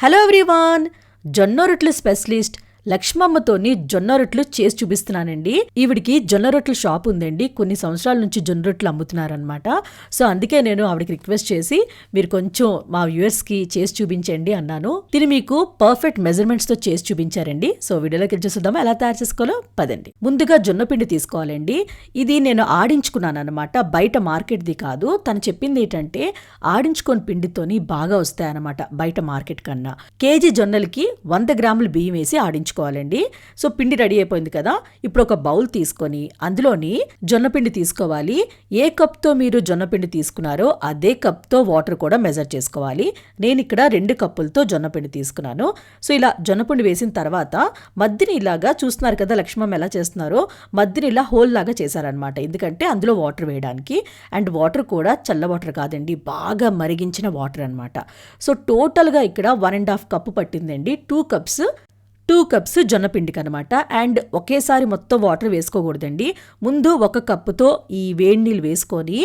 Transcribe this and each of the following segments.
Hello everyone జొన్న రొట్టెల specialist లక్ష్మమ్మతోని జొన్న రొట్టెలు చేసి చూపిస్తున్నానండి. ఈవిడికి జొన్న రొట్టెల షాప్ ఉందండి. కొన్ని సంవత్సరాల నుంచి జొన్న రొట్టెలు అమ్ముతున్నారనమాట సో అందుకే నేను ఆవిడకి రిక్వెస్ట్ చేసి మీరు కొంచెం మా వ్యూవర్స్కి చేసి చూపించండి అన్నాను. తిని మీకు పర్ఫెక్ట్ మెజర్మెంట్స్తో చేసి చూపించారండి. సో వీడియోలోకి వెళ్ళి చూద్దాం ఎలా తయారు చేసుకోవాలో? పదండి. ముందుగా జొన్న పిండి తీసుకోవాలండి. ఇది నేను ఆడించుకున్నాను అనమాట బయట మార్కెట్ది కాదు. తను చెప్పింది ఏంటంటే ఆడించుకొని పిండితోని బాగా వస్తాయన్నమాట బయట మార్కెట్ కన్నా. కేజీ జొన్నలకి వంద గ్రాములు బియ్యం వేసి తీసుకోవాలండి. సో పిండి రెడీ అయిపోయింది కదా. ఇప్పుడు ఒక బౌల్ తీసుకొని అందులోని జొన్నపిండి తీసుకోవాలి. ఏ కప్తో మీరు జొన్నపిండి తీసుకున్నారో అదే కప్తో వాటర్ కూడా మెజర్ చేసుకోవాలి. నేను ఇక్కడ రెండు కప్పులతో జొన్నపిండి తీసుకున్నాను. సో ఇలా జొన్న పిండి వేసిన తర్వాత మధ్యని ఇలాగా చూస్తున్నారు కదా లక్ష్మమ్మ ఎలా చేస్తున్నారో మధ్యని ఇలా హోల్ లాగా చేశారనమాట ఎందుకంటే అందులో వాటర్ వేయడానికి అండ్ వాటర్ కూడా చల్ల వాటర్ కాదండి బాగా మరిగించిన వాటర్ అనమాట సో టోటల్గా ఇక్కడ వన్ అండ్ హాఫ్ కప్పు పట్టిందండి. టూ కప్స్ టూ కప్స్ జొన్నపిండికి అనమాట అండ్ ఒకేసారి మొత్తం వాటర్ వేసుకోకూడదండి. ముందు ఒక కప్పుతో ఈ వేడి నీళ్ళు వేసుకొని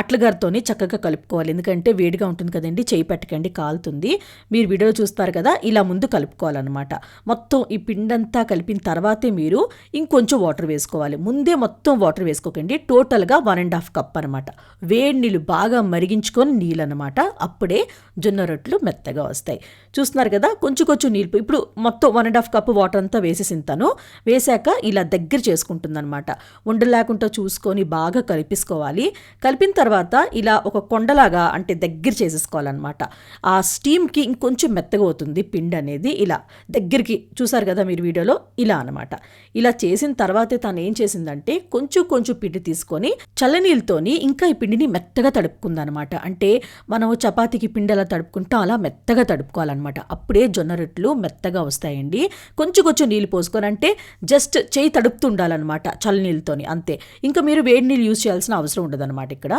అట్లగారితోని చక్కగా కలుపుకోవాలి. ఎందుకంటే వేడిగా ఉంటుంది కదండి చేయి పెట్టకండి కాలుతుంది. మీరు వీడియో చూస్తారు కదా ఇలా ముందు కలుపుకోవాలన్నమాట. మొత్తం ఈ పిండంతా కలిపిన తర్వాతే మీరు ఇంకొంచెం వాటర్ వేసుకోవాలి. ముందే మొత్తం వాటర్ వేసుకోకండి. టోటల్గా వన్ అండ్ హాఫ్ కప్ అనమాట వేడి నీళ్ళు బాగా మరిగించుకొని నీళ్ళు అనమాట అప్పుడే జొన్న రొట్టెలు మెత్తగా వస్తాయి. చూస్తున్నారు కదా కొంచెం కొంచెం నీళ్ళు. ఇప్పుడు మొత్తం one and half cup water అంతా వేసేసింతాను వేసాక ఇలా దగ్గర చేసుకుంటుంది అనమాట ఉండలేకుండా చూసుకొని బాగా కలిపేసుకోవాలి. కలిపిన తర్వాత ఇలా ఒక కొండలాగా అంటే దగ్గర చేసేసుకోవాలన్నమాట. ఆ స్టీమ్కి ఇంకొంచెం మెత్తగా అవుతుంది పిండి అనేది ఇలా దగ్గరికి. చూసారు కదా మీరు వీడియోలో? ఇలా అనమాట ఇలా చేసిన తర్వాతే తను ఏం చేసిందంటే కొంచెం కొంచెం పిండి తీసుకొని చల్లనీళ్ళతోని ఇంకా ఈ పిండిని మెత్తగా తడుపుకుందనమాట అంటే మనం చపాతీకి పిండి ఎలా తడుపుకుంటాం అలా మెత్తగా తడుపుకోవాలన్నమాట. అప్పుడే జొన్న రొట్టెలు మెత్తగా వస్తాయండి. కొంచెం కొంచెం నీళ్ళు పోసుకొని అంటే జస్ట్ చేయి తడుపుతుండాలన్నమాట చల్ల నీళ్ళతోని అంతే. ఇంకా మీరు వేడి నీళ్ళు యూజ్ చేయాల్సిన అవసరం ఉండదన్నమాట ఇక్కడ.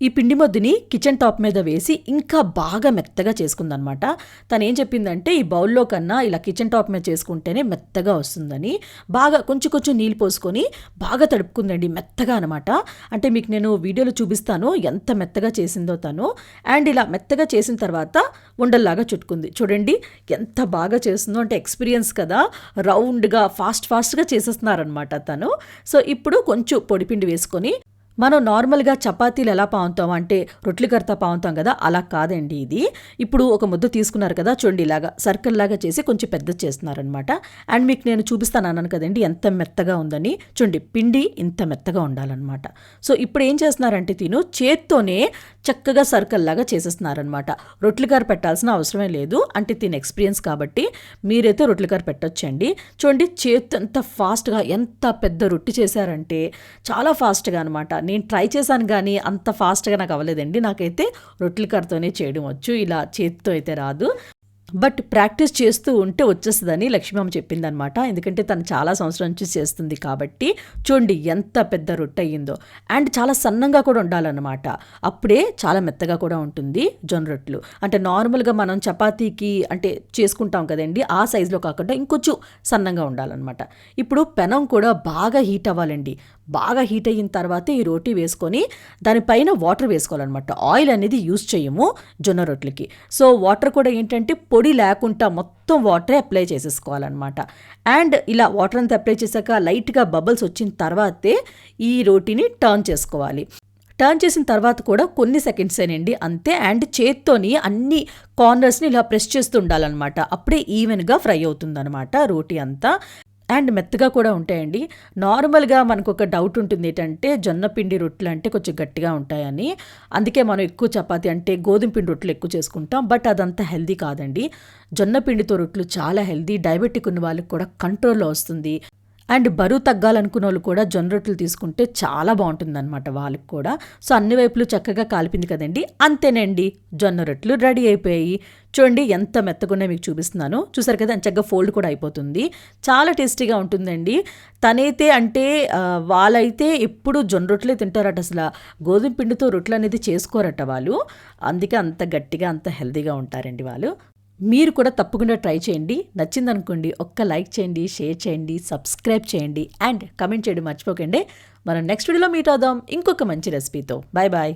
ఈ పిండి మొద్దుని కిచెన్ టాప్ మీద వేసి ఇంకా బాగా మెత్తగా చేసుకుందనమాట. తను ఏం చెప్పిందంటే ఈ బౌల్లో కన్నా ఇలా కిచెన్ టాప్ మీద చేసుకుంటేనే మెత్తగా వస్తుందని బాగా కొంచెం కొంచెం నీళ్ళు పోసుకొని బాగా తడుపుకుందండి మెత్తగా అనమాట. అంటే మీకు నేను వీడియోలో చూపిస్తాను ఎంత మెత్తగా చేసిందో తను. అండ్ ఇలా మెత్తగా చేసిన తర్వాత ఉండల్లాగా చుట్టుకుంది. చూడండి ఎంత బాగా చేస్తుందో అంటే ఎక్స్పీరియన్స్ కదా. రౌండ్గా ఫాస్ట్ ఫాస్ట్గా చేసేస్తున్నారనమాట తను. సో ఇప్పుడు కొంచెం పొడిపిండి వేసుకొని మనం నార్మల్గా చపాతీలు ఎలా పావుతాం అంటే రొట్టెలు పావుతాం కదా అలా కాదండి ఇది. ఇప్పుడు ఒక ముద్ద తీసుకున్నారు కదా చూడండి ఇలాగా సర్కిల్ లాగా చేసి కొంచెం పెద్ద చేస్తున్నారనమాట. అండ్ మీకు నేను చూపిస్తాను అన్నాను కదండి ఎంత మెత్తగా ఉందని. చూడండి పిండి ఇంత మెత్తగా ఉండాలన్నమాట. సో ఇప్పుడు ఏం చేస్తున్నారంటే తిను చేత్తోనే చక్కగా సర్కిల్ లాగా చేసేస్తున్నారనమాట. రొట్టెలు పెట్టాల్సిన అవసరమే లేదు అంటే తిన ఎక్స్పీరియన్స్ కాబట్టి మీరైతే రొట్టెలు పెట్టొచ్చండి. చూడండి చేత్తు ఎంత ఫాస్ట్గా ఎంత పెద్ద రొట్టి చేశారంటే చాలా ఫాస్ట్గా అనమాట నేను ట్రై చేశాను కానీ అంత ఫాస్ట్గా నాకు అవ్వలేదండి. నాకైతే రొట్టెల కర్రతోనే చేయడం వచ్చు. ఇలా చేతితో అయితే రాదు. బట్ ప్రాక్టీస్ చేస్తూ ఉంటే వచ్చేస్తుందని లక్ష్మమ్మ చెప్పిందనమాట ఎందుకంటే తను చాలా సంవత్సరం నుంచి చేస్తుంది కాబట్టి చూడండి ఎంత పెద్ద రొట్టె అయ్యిందో. అండ్ చాలా సన్నంగా కూడా ఉండాలన్నమాట. అప్పుడే చాలా మెత్తగా కూడా ఉంటుంది జొన్న రొట్టెలు. అంటే నార్మల్గా మనం చపాతీకి అంటే చేసుకుంటాం కదండి ఆ సైజులో కాకుండా ఇంకొంచెం సన్నంగా ఉండాలన్నమాట. ఇప్పుడు పెనం కూడా బాగా హీట్ అవ్వాలండి. బాగా హీట్ అయిన తర్వాత ఈ రోటీ వేసుకొని దానిపైన వాటర్ వేసుకోవాలన్నమాట. ఆయిల్ అనేది యూస్ చేయము జొన్న రొట్టెలకి. సో వాటర్ కూడా ఏంటంటే పొడి లేకుండా మొత్తం వాటరే అప్లై చేసేసుకోవాలన్నమాట. అండ్ ఇలా వాటర్ అంతా అప్లై చేశాక లైట్గా బబుల్స్ వచ్చిన తర్వాతే ఈ రోటీని టర్న్ చేసుకోవాలి. టర్న్ చేసిన తర్వాత కూడా కొన్ని సెకండ్సేనండి అంతే. అండ్ చేత్తోని అన్ని కార్నర్స్ని ఇలా ప్రెస్ చేస్తూ ఉండాలన్నమాట. అప్పుడే ఈవెన్గా ఫ్రై అవుతుందన్నమాట రోటీ అంతా. అండ్ మెత్తగా కూడా ఉంటాయండి. నార్మల్గా మనకు ఒక డౌట్ ఉంటుంది ఏంటంటే జొన్న పిండి రొట్టెలు అంటే కొంచెం గట్టిగా ఉంటాయని. అందుకే మనం ఎక్కువ చపాతి అంటే గోధుమ పిండి రొట్టెలు ఎక్కువ చేసుకుంటాం. బట్ అదంతా హెల్దీ కాదండి. జొన్న పిండితో రొట్టెలు చాలా హెల్దీ డయాబెటిక్ ఉన్న వాళ్ళకి కూడా కంట్రోల్లో వస్తుంది. అండ్ బరువు తగ్గాలనుకున్న వాళ్ళు కూడా జొన్న రొట్టెలు తీసుకుంటే చాలా బాగుంటుందన్నమాట వాళ్ళకి కూడా. సో అన్ని వైపులు చక్కగా కాలిపింది కదండి. అంతేనండి జొన్న రొట్టెలు రెడీ అయిపోయాయి. చూడండి ఎంత మెత్తగున్నా మీకు చూపిస్తున్నాను. చూసారు కదా చక్కగా ఫోల్డ్ కూడా అయిపోతుంది. చాలా టేస్టీగా ఉంటుందండి. తనైతే అంటే వాళ్ళైతే ఎప్పుడు జొన్న రొట్టెలే తింటారట అసలు. గోధుమ పిండితో రొట్టెలు అనేది చేసుకోరట వాళ్ళు. అందుకే అంత గట్టిగా అంత హెల్తీగా ఉంటారండి వాళ్ళు. మీరు కూడా తప్పకుండా ట్రై చేయండి. నచ్చిందనుకోండి ఒక్క లైక్ చేయండి షేర్ చేయండి సబ్స్క్రైబ్ చేయండి అండ్ కమెంట్ చేయడం మర్చిపోకండి. మనం నెక్స్ట్ వీడియోలో మీట్ అవుదాం. ఇంకొక మంచి రెసిపీతో. Bye bye.